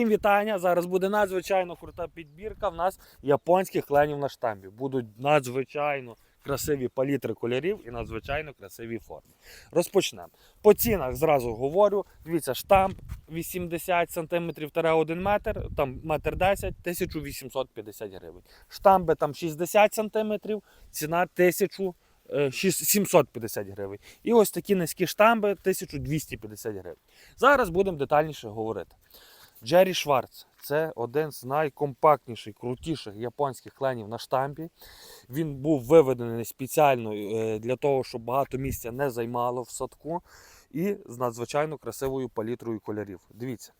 Всім вітання! Зараз буде надзвичайно крута підбірка. В нас японських кленів на штамбі. Будуть надзвичайно красиві палітри кольорів і надзвичайно красиві форми. Розпочнемо. По цінах зразу говорю. Дивіться, штамп 80 см 1 метр, там метр 10, 1850 гривень. Штамби там 60 см, ціна 1000 е, 750 гривень. І ось такі низькі штамби 1250 гривень. Зараз будемо детальніше говорити. Джері Шварц це один з найкомпактніших, крутіших японських кленів на штампі. Він був виведений спеціально е, для того, щоб багато місця не займало в садку. І з надзвичайно красивою палітрою кольорів. Дивіться,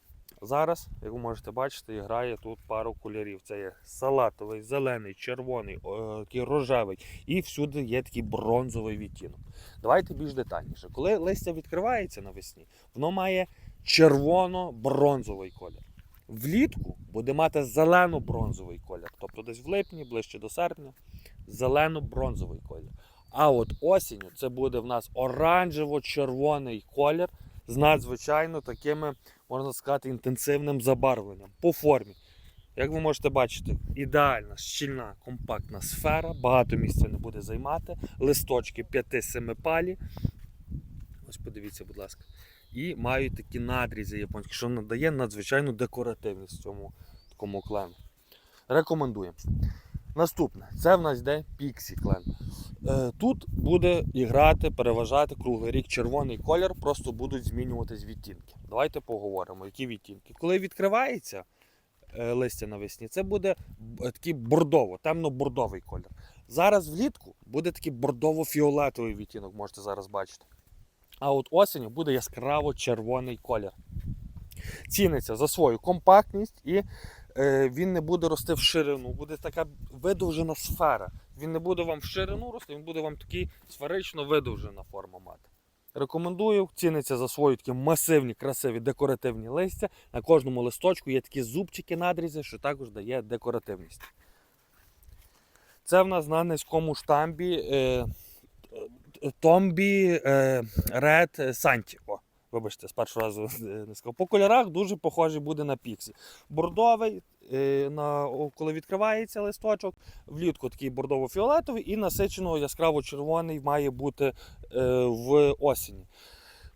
зараз, як ви можете бачити, грає тут пару кольорів. Це є салатовий, зелений, червоний, такий рожевий. І всюди є такий бронзовий відтінок. Давайте більш детальніше. Коли листя відкривається навесні, воно має червоно-бронзовий колір. Влітку буде мати зелено-бронзовий колір. Тобто десь в липні, ближче до серпня, зелено-бронзовий колір. А от осінню це буде в нас оранжево-червоний колір з надзвичайно такими, можна сказати, інтенсивним забарвленням по формі. Як ви можете бачити, ідеальна, щільна, компактна сфера, багато місця не буде займати, листочки 5-7 палі. Ось подивіться, будь ласка. І мають такі надрізи японські, що надає надзвичайну декоративність цьому такому клену. Рекомендуємо. Наступне, це в нас йде Pixie клен. Е, Тут буде іграти, переважати круглий рік червоний колір, просто будуть змінюватись відтінки. Давайте поговоримо, які відтінки. Коли відкривається е, листя навесні, це буде такий бордово, темно-бордовий колір. Зараз влітку буде такий бордово-фіолетовий відтінок, можете зараз бачити. А от осінню буде яскраво червоний колір. Ціниться за свою компактність і е, він не буде рости в ширину. Буде така видовжена сфера. Він не буде вам в ширину рости, він буде вам такий сферично видовжена форма мати. Рекомендую, ціниться за свої такі масивні, красиві декоративні листя. На кожному листочку є такі зубчики надрізи, що також дає декоративність. Це в нас на низькому штамбі е, Томбі Ред Санті. Вибачте, з першого разу е, не сказав. По кольорах дуже похожий буде на піксі. Бордовий, е, на, коли відкривається листочок, влітку такий бордово-фіолетовий і насичено яскраво-червоний має бути е, в осені.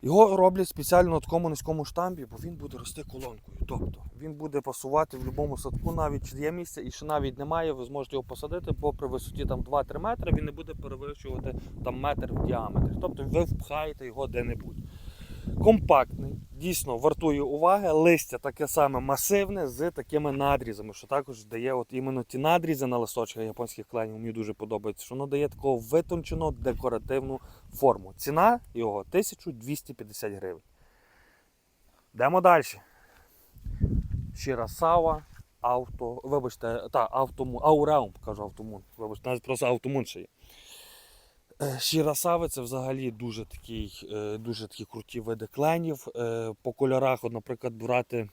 Його роблять спеціально на такому низькому штампі, бо він буде рости колонкою. Тобто він буде пасувати в будь-якому садку, навіть чи є місце, і ще навіть немає, ви зможете його посадити, бо при висоті там 2-3 метри він не буде перевищувати там метр в діаметрі. Тобто ви впхаєте його де-небудь. Компактний, дійсно вартує уваги. Листя таке саме масивне з такими надрізами, що також дає от іменно ті надрізи на листочках японських кленів. Мені дуже подобається, що воно дає таку витончену декоративну форму. Ціна його 1250 гривень. Йдемо далі. Шірасава, авто. Вибачте, та, автомун. Ауреум, кажу автомун. Вибачте, навіть просто автомун ще є. Е, Шірасави це взагалі дуже такий, е, дуже такі круті види кленів. Е, По кольорах, наприклад, брати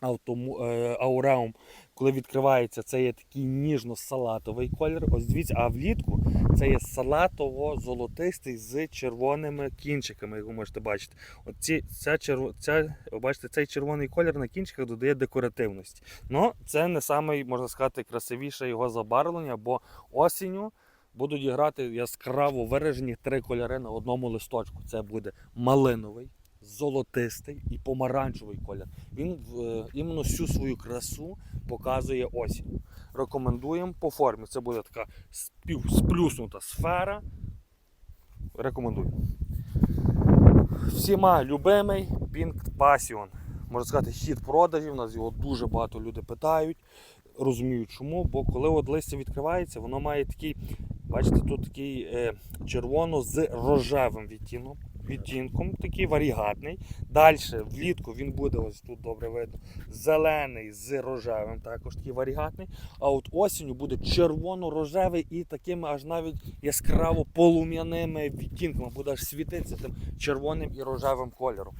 автому, е, ауреум, коли відкривається, це є такий ніжно-салатовий колір. Ось дивіться, а влітку це є салатово-золотистий з червоними кінчиками, як ви можете бачити. От ця, черв... ця, бачите, цей червоний колір на кінчиках додає декоративності. Ну, це не самий, можна сказати, красивіше його забарвлення, бо осінню будуть грати яскраво виражені три кольори на одному листочку. Це буде малиновий, золотистий і помаранчевий колір. Він іменно всю свою красу показує осінь. Рекомендуємо по формі. Це буде така сплюснута сфера. Рекомендую. Всіма любимий Pink Passion. Можна сказати, хід продажів. У нас його дуже багато людей питають. Розуміють чому, бо коли от листя відкривається, воно має такий, бачите, тут такий е, червоно з рожевим відтінком. Відтінком такий варігатний. Далі влітку він буде, ось тут добре видно, зелений з рожевим, також такий варігатний. А от осінню буде червоно-рожевий і такими аж навіть яскраво полум'яними відтінками, буде аж світитися тим червоним і рожевим кольором.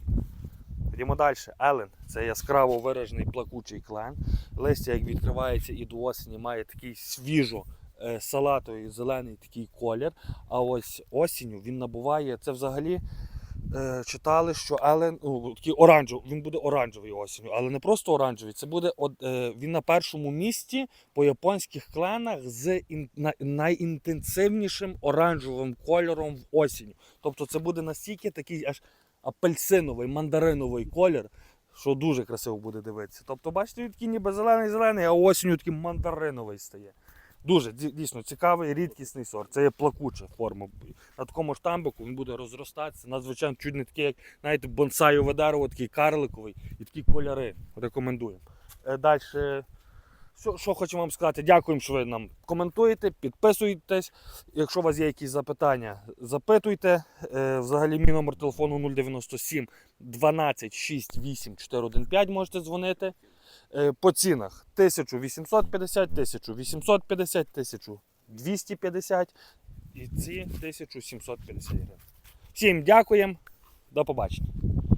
Йдемо далі. Елен це яскраво виражений плакучий клен. Листя, як відкривається і до осені, має такий свіжо салатовий зелений такий колір. А ось осінню він набуває це взагалі е, читали, що Елен, ну, такий оранжевий, він буде оранжевий осінню, але не просто оранжевий, це буде е, він на першому місці по японських кленах з ін, на, найінтенсивнішим оранжевим кольором в осінню. Тобто це буде настільки такий аж апельсиновий, мандариновий колір, що дуже красиво буде дивитися. Тобто, бачите, він такий ніби зелений-зелений, а осінню такий мандариновий стає. Дуже дійсно цікавий, рідкісний сорт. Це є плакуча форма. На такому штамбику він буде розростатися. Надзвичайно чуть не такий, як знаєте, бонсайове дерево, такий карликовий і такі кольори. Рекомендуємо. Далі. Що, що хочу вам сказати, дякуємо, що ви нам коментуєте, підписуєтесь. Якщо у вас є якісь запитання, запитуйте. Е, Взагалі, мій номер телефону 097 12 68 415 можете дзвонити. Е, По цінах 1850, 1850, 1250 і ці 1750 гривень. Всім дякуємо, до побачення.